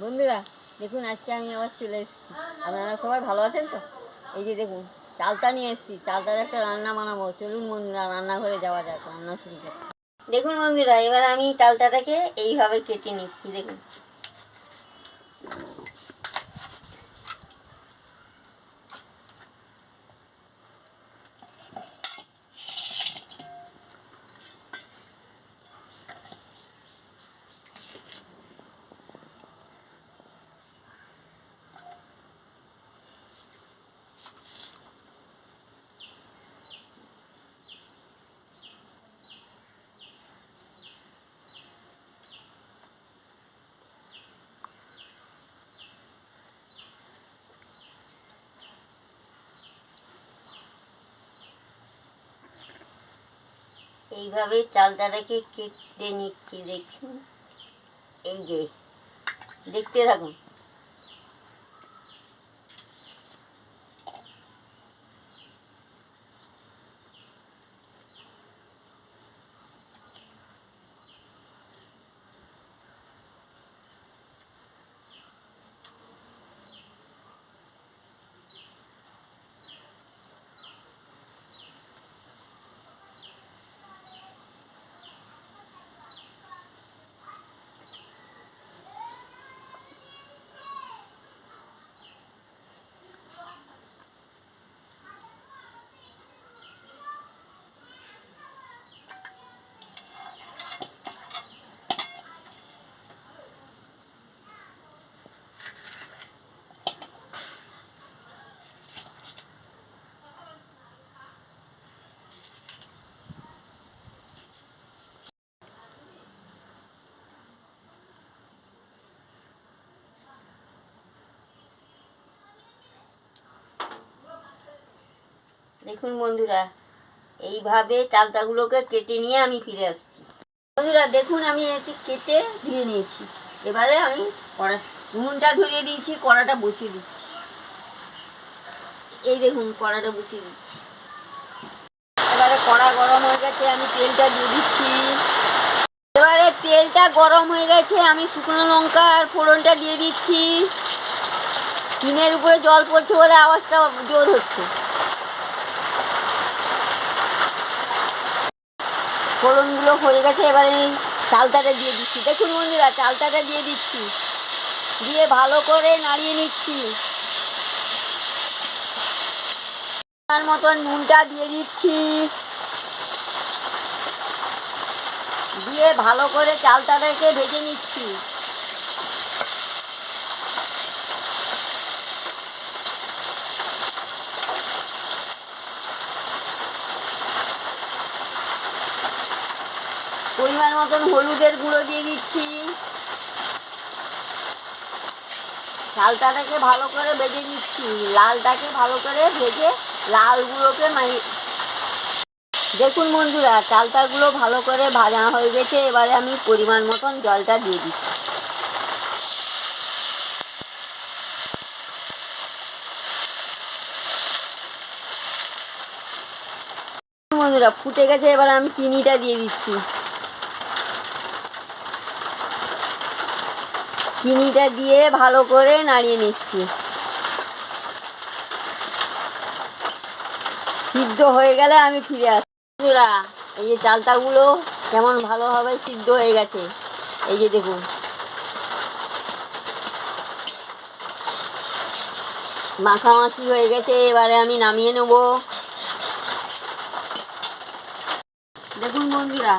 বন্ধুরা, দেখুন, আজকে আমি আবার চলে এসেছি। আপনারা সবাই ভালো আছেন তো? এই যে দেখুন চালতা নিয়ে এসেছি। চালতার একটা রান্না বানাবো। চলুন বন্ধুরা, রান্নাঘরে যাওয়া যাক, রান্না শুরু করতে দেখুন বন্ধুরা, এবার আমি চালতাটাকে এইভাবে কেটে নিচ্ছি, দেখুন। এইভাবে চালতাটাকে কেটে নিচ্ছি দেখুন। এই যে দেখতে থাকুন। দেখুন বন্ধুরা, এইভাবে চালতাগুলোকে কেটে নিয়ে আমি ফিরে আসছি। বন্ধুরা, দেখুন আমি এটি কেটে ধুয়ে নিয়েছি। এবারে আমি কড়া নুনটা ধরিয়ে দিয়েছি, কড়াটা বসিয়ে দিচ্ছি। এই দেখুন, কড়াটা বসিয়ে দিচ্ছি। এবারে কড়া গরম হয়ে গেছে, আমি তেলটা দিয়ে দিচ্ছি। এবারে তেলটা গরম হয়ে গেছে, আমি শুকনো লঙ্কা আর ফোড়নটা দিয়ে দিচ্ছি। টিনের উপরে জল পড়ছে বলে আওয়াজটা জোর হচ্ছে। ফোড়নগুলো হয়ে গেছে, এবারে আমি চালটাটা দিয়ে দিচ্ছি। দেখুন বন্ধুরা চালটাটা দিয়ে দিচ্ছি। দিয়ে ভালো করে নাড়িয়ে নিচ্ছি। তার মতন নুনটা দিয়ে দিচ্ছি। দিয়ে ভালো করে চালটাটাকে ভেজে নিচ্ছি। পরিমাণ মতন হলুদের গুঁড়ো দিয়ে দিচ্ছি। চালটাটাকে ভালো করে ভেজে নিচ্ছি। লালটাকে ভালো করে ভেজে লাল গুঁড়োকে মাই দেখুন বন্ধুরা, চালটাগুলো ভালো করে ভাজা হয়ে গেছে। এবারে আমি পরিমাণ মতন জলটা দিয়ে দিচ্ছি। বন্ধুরা, ফুটে গেছে। এবার আমি চিনিটা দিয়ে দিচ্ছি। চিনিটা দিয়ে ভালো করে নাড়িয়ে নিচ্ছি। সিদ্ধ হয়ে গেলে আমি ফিরে আসি বন্ধুরা, এই যে চালতাগুলো কেমন ভালোভাবে সিদ্ধ হয়ে গেছে। এই যে দেখুন। মাখামাখি হয়ে গেছে, এবারে আমি নামিয়ে নেব। দেখুন বন্ধুরা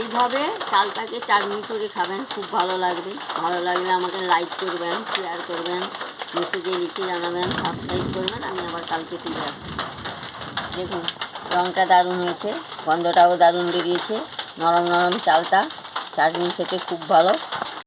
এইভাবে চালটাকে চাটনি করে খাবেন, খুব ভালো লাগবে। ভালো লাগলে আমাকে লাইক করবেন শেয়ার করবেন মেসেজে লিখে জানাবেন সাবস্ক্রাইব করবেন, আমি আবার কালকে ফিরে আসব। দেখুন রঙটা দারুণ হয়েছে, গন্ধটাও দারুণ বেরিয়েছে, নরম নরম চালটা, চাটনি খেতে খুব ভালো।